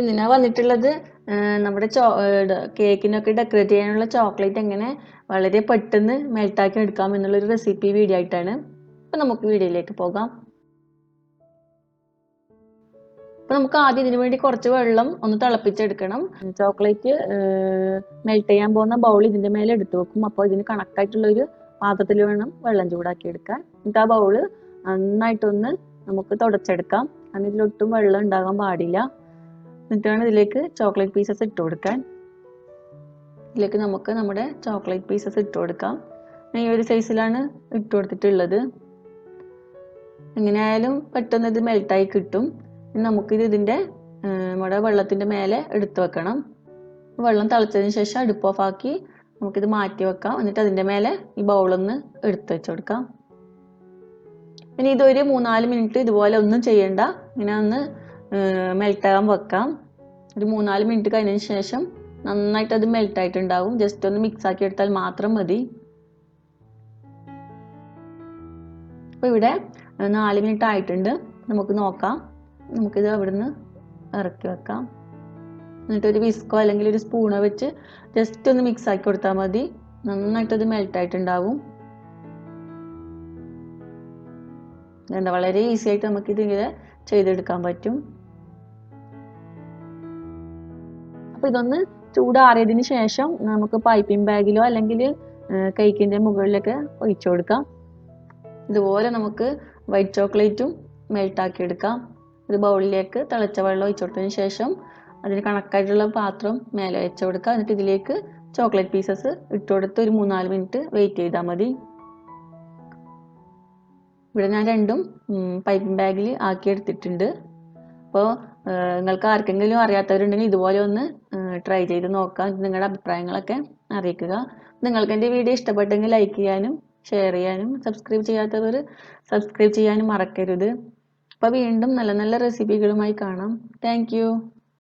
പിന്നെ ഞാൻ വന്നിട്ടുള്ളത് നമ്മുടെ ചോ കേക്കിനൊക്കെ ഡെക്കറേറ്റ് ചെയ്യാനുള്ള ചോക്ലേറ്റ് എങ്ങനെ വളരെ പെട്ടെന്ന് മെൽട്ടാക്കി എടുക്കാം എന്നുള്ളൊരു റെസിപ്പി വീഡിയോ ആയിട്ടാണ്. അപ്പോൾ നമുക്ക് വീഡിയോയിലേക്ക് പോകാം. അപ്പോൾ നമുക്ക് ആദ്യം ഇതിനു വേണ്ടി കുറച്ച് വെള്ളം ഒന്ന് തിളപ്പിച്ചെടുക്കണം. ചോക്ലേറ്റ് മെൽട്ട് ചെയ്യാൻ പോകുന്ന ബൗൾ ഇതിന്റെ മേലെ എടുത്തു വെക്കും. അപ്പോൾ ഇതിന് കണക്കായിട്ടുള്ളൊരു പാത്രത്തിൽ വേണം വെള്ളം ചൂടാക്കി എടുക്കാൻ. എന്നിട്ട് ആ ബൗൾ നന്നായിട്ടൊന്ന് നമുക്ക് തുടച്ചെടുക്കാം. കാരണം ഇതിലൊട്ടും വെള്ളം ഉണ്ടാകാൻ പാടില്ല. എന്നിട്ടാണ് ഇതിലേക്ക് ചോക്ലേറ്റ് പീസസ് ഇട്ട് കൊടുക്കാൻ. ഇതിലേക്ക് നമുക്ക് നമ്മുടെ ചോക്ലേറ്റ് പീസസ് ഇട്ട് കൊടുക്കാം. ഈ ഒരു സൈസിലാണ് ഇട്ട് കൊടുത്തിട്ടുള്ളത്. എങ്ങനെയായാലും പെട്ടെന്ന് ഇത് മെൽട്ടായി കിട്ടും. നമുക്കിത് ഇതിന്റെ നമ്മുടെ വെള്ളത്തിന്റെ മേലെ എടുത്തു വെക്കണം. വെള്ളം തിളച്ചതിന് ശേഷം അടുപ്പ് ഓഫ് ഓഫാക്കി നമുക്കിത് മാറ്റി വെക്കാം. എന്നിട്ട് അതിന്റെ മേലെ ഈ ബൗളൊന്ന് എടുത്തു വെച്ച് കൊടുക്കാം. ഇനി ഇതൊരു മൂന്നാൽ മിനിറ്റ് ഇതുപോലെ ഒന്നും ചെയ്യണ്ട. ഇങ്ങനെ ഒന്ന് മെൽട്ടാകാൻ വെക്കാം. ഒരു മൂന്നാൽ മിനിറ്റ് കഴിഞ്ഞതിന് ശേഷം നന്നായിട്ട് അത് മെൽറ്റ് ആയിട്ടുണ്ടാവും. ജസ്റ്റ് ഒന്ന് മിക്സ് ആക്കി എടുത്താൽ മാത്രം മതി. അപ്പോൾ ഇവിടെ നാല് മിനിറ്റ് ആയിട്ടുണ്ട്. നമുക്ക് നോക്കാം. നമുക്കിത് അവിടുന്ന് ഇറക്കി വെക്കാം. എന്നിട്ട് ഒരു വിസ്കോ അല്ലെങ്കിൽ ഒരു സ്പൂണോ വെച്ച് ജസ്റ്റ് ഒന്ന് മിക്സ് ആക്കി കൊടുത്താൽ മതി. നന്നായിട്ട് അത് മെൽറ്റ് ആയിട്ടുണ്ടാവും. എന്താ വളരെ ഈസി ആയിട്ട് നമുക്ക് ഇതിങ്ങനെ ചെയ്തെടുക്കാൻ പറ്റും. അപ്പൊ ഇതൊന്ന് ചൂടാറിയതിന് ശേഷം നമുക്ക് പൈപ്പിംഗ് ബാഗിലോ അല്ലെങ്കിൽ കേക്കിന്റെ മുകളിലൊക്കെ ഒഴിച്ചു കൊടുക്കാം. ഇതുപോലെ നമുക്ക് വൈറ്റ് ചോക്ലേറ്റും മെൽട്ടാക്കി എടുക്കാം. ഇത് ബൗളിലേക്ക് തിളച്ച വെള്ളം ഒഴിച്ചു കൊടുത്തതിന് ശേഷം അതിന് കണക്കായിട്ടുള്ള പാത്രം മേലെ വെച്ച് കൊടുക്കുക എന്നിട്ട് ഇതിലേക്ക് ചോക്ലേറ്റ് പീസസ് ഇട്ട് കൊടുത്ത് ഒരു മൂന്നാൽ മിനിറ്റ് വെയിറ്റ് ചെയ്താൽ മതി. ഇവിടെ ഞാൻ രണ്ടും പൈപ്പിംഗ് ബാഗിൽ ആക്കി എടുത്തിട്ടുണ്ട്. അപ്പോൾ നിങ്ങൾക്ക് ആർക്കെങ്കിലും അറിയാത്തവരുണ്ടെങ്കിൽ ഇതുപോലെ ഒന്ന് ട്രൈ ചെയ്ത് നോക്കാം. നിങ്ങളുടെ അഭിപ്രായങ്ങളൊക്കെ അറിയിക്കുക. നിങ്ങൾക്ക് എന്റെ വീഡിയോ ഇഷ്ടപ്പെട്ടെങ്കിൽ ലൈക്ക് ചെയ്യാനും ഷെയർ ചെയ്യാനും സബ്സ്ക്രൈബ് ചെയ്യാത്തവർ സബ്സ്ക്രൈബ് ചെയ്യാനും മറക്കരുത്. അപ്പോൾ വീണ്ടും നല്ല നല്ല റെസിപ്പികളുമായി കാണാം. താങ്ക്